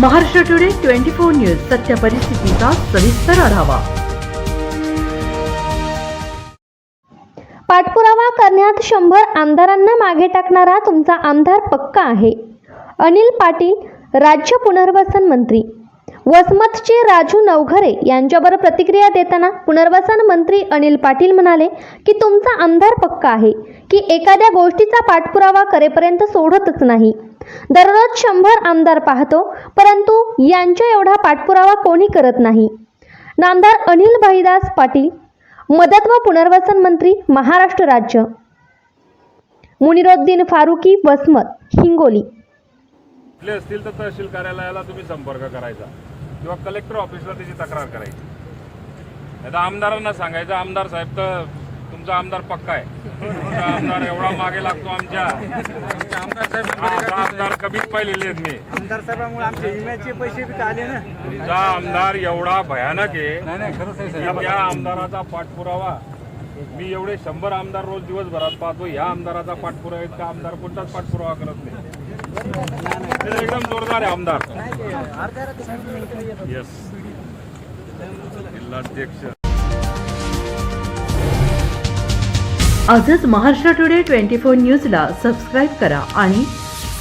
Maharashtra today twenty four news सत्य परिस्थितीचा सविस्तर आढावा. पाठपुरावा करण्यात शंभर आमदारांना मागे टाकणारा तुमचा आमदार पक्का आहे. अनिल पाटील राज्य पुनर्वसन मंत्री. वसमतचे राजू नवघरे यांच्यावर प्रतिक्रिया देताना पुनर्वसन मंत्री अनिल पाटील म्हणाले की तुमचा आमदार पक्का आहे की एखाद्या गोष्टीचा पाठपुरावा करेपर्यंत सोडतच नाही. दररोज शंभर आमदार पाहतो परंतु यांच्या एवढा पाठपुरावा कोणी करत नाही? नामदार अनिल भाईदास पाटील मदत व पुनर्वसन मंत्री महाराष्ट्र राज्य. मुनिरुद्दीन फारुकी वसमत हिंगोली. कुठले असतील तर तहसील कार्यालयाला तुम्ही संपर्क करायचा किंवा कलेक्टर ऑफिसला त्याची तक्रार करायची. तर आमदारांना सांगायचं आमदार साहेब तर तुमचा आमदार पक्का आहे. आमदार एवढा मागे लागतो आमच्या. आमचा आमदार कमीच पाहिलेले आहेत मी. आमदार साहेबांमुळे आमच्या विम्याचे पैसे बी आले ना? तुमचा आमदार एवढा भयानक आहे. की त्या आमदाराचा पाठपुरावा मी एवढे शंभर आमदार रोज दिवसभरात पाहतो ह्या आमदाराचा पाठपुरावा इतका आमदार कोणताच पाठपुरावा करत नाही. ते एकदम जोरदार आहे आमदार. येस जिल्हाध्यक्ष. आजच महाराष्ट्र टुडे ट्वेंटी फोर न्यूजला सबस्क्राईब करा आणि